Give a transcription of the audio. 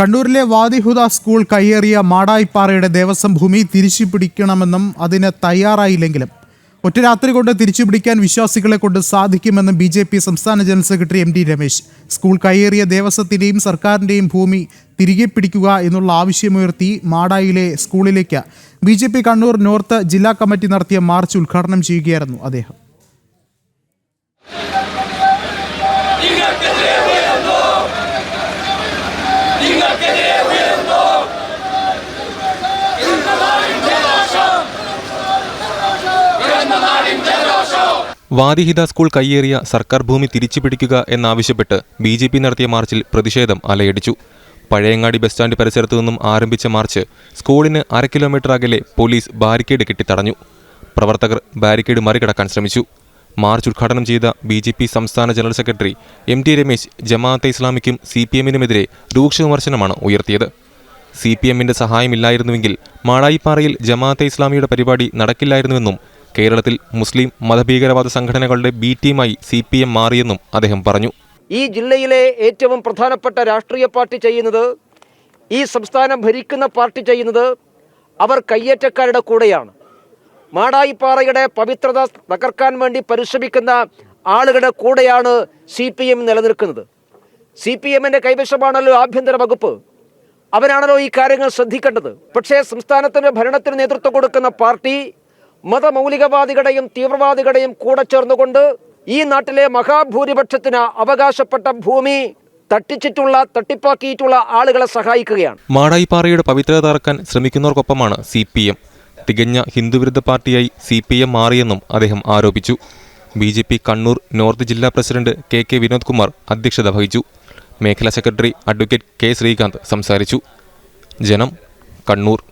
കണ്ണൂരിലെ വാദിഹുദ സ്കൂൾ കയ്യേറിയ മാടായിപ്പാറയുടെ ദേവസ്വം ഭൂമി തിരിച്ചു പിടിക്കണമെന്നും അതിന് തയ്യാറായില്ലെങ്കിലും ഒറ്റ രാത്രി കൊണ്ട് തിരിച്ചു പിടിക്കാൻ വിശ്വാസികളെ കൊണ്ട് സാധിക്കുമെന്നും ബി ജെ പി സംസ്ഥാന general secretary M T Ramesh. School കയ്യേറിയ ദേവസ്വത്തിന്റെയും സർക്കാരിന്റെയും ഭൂമി തിരികെ പിടിക്കുക എന്നുള്ള ആവശ്യമുയർത്തി മാടായിലെ സ്കൂളിലേക്ക് ബി കണ്ണൂർ നോർത്ത് ജില്ലാ കമ്മിറ്റി നടത്തിയ മാർച്ച് ഉദ്ഘാടനം ചെയ്യുകയായിരുന്നു അദ്ദേഹം. വാദിഹിത സ്കൂൾ കയ്യേറിയ സർക്കാർ ഭൂമി തിരിച്ചുപിടിക്കുക എന്നാവശ്യപ്പെട്ട് ബി ജെ പി നടത്തിയ മാർച്ചിൽ പ്രതിഷേധം അലയടിച്ചു. പഴയങ്ങാടി ബസ് സ്റ്റാൻഡ് പരിസരത്തു നിന്നും ആരംഭിച്ച മാർച്ച് സ്കൂളിന് അര കിലോമീറ്റർ അകലെ പോലീസ് ബാരിക്കേഡ് കെട്ടിത്തടഞ്ഞു. പ്രവർത്തകർ ബാരിക്കേഡ് മറികടക്കാൻ ശ്രമിച്ചു. മാർച്ച് ഉദ്ഘാടനം ചെയ്ത ബി ജെ പി സംസ്ഥാന general secretary M T Ramesh Jamaat ഇസ്ലാമിക്കും C P എമ്മിനുമെതിരെ രൂക്ഷ വിമർശനമാണ് ഉയർത്തിയത്. സി പി എമ്മിന്റെ സഹായമില്ലായിരുന്നുവെങ്കിൽ മാളായിപ്പാറയിൽ ജമാഅത്തെ ഇസ്ലാമിയുടെ പരിപാടി നടക്കില്ലായിരുന്നുവെന്നും കേരളത്തിൽ മുസ്ലിം മതഭീകരവാദ സംഘടനകളുടെ ബി ടീമായി സി പി എം മാറിയെന്നും അദ്ദേഹം പറഞ്ഞു. ഈ ജില്ലയിലെ ഏറ്റവും പ്രധാനപ്പെട്ട രാഷ്ട്രീയ പാർട്ടി ചെയ്യുന്നത് ഈ സംസ്ഥാനം ഭരിക്കുന്ന പാർട്ടി ചെയ്യുന്നത് അവർ കയ്യേറ്റക്കാരുടെ കൂടെയാണ്. മാടായിപ്പാറയുടെ പവിത്രത തകർക്കാൻ വേണ്ടി പരിശ്രമിക്കുന്ന ആളുകളുടെ കൂടെയാണ് സി പി എം നിലനിൽക്കുന്നത്. സി പി എമ്മിന്റെ കൈവശമാണല്ലോ ആഭ്യന്തര വകുപ്പ്. അവനാണല്ലോ ഈ കാര്യങ്ങൾ ശ്രദ്ധിക്കേണ്ടത്. പക്ഷേ സംസ്ഥാനത്തിന് ഭരണത്തിന് നേതൃത്വം കൊടുക്കുന്ന പാർട്ടി മതമൗലികവാദികളുടെയും തീവ്രവാദികളുടെയും കൂടെ ചേർന്നുകൊണ്ട് ഈ നാട്ടിലെ മഹാഭൂരിപക്ഷത്തിന് അവകാശപ്പെട്ട ഭൂമി തട്ടിച്ചിട്ടുള്ള തട്ടിപ്പാക്കിയിട്ടുള്ള ആളുകളെ സഹായിക്കുകയാണ്. മാടായിപ്പാറയുടെ പവിത്രത തറക്കാൻ ശ്രമിക്കുന്നവർക്കൊപ്പമാണ് സി പി എം. തികഞ്ഞ ഹിന്ദുവിരുദ്ധ പാർട്ടിയായി സി പി എം മാറിയെന്നും അദ്ദേഹം ആരോപിച്ചു. B J P Kannur north ജില്ലാ president K K Vinod Kumar അധ്യക്ഷത വഹിച്ചു. മേഖലാ സെക്രട്ടറി അഡ്വക്കേറ്റ് കെ ശ്രീകാന്ത് സംസാരിച്ചു. ജനം കണ്ണൂർ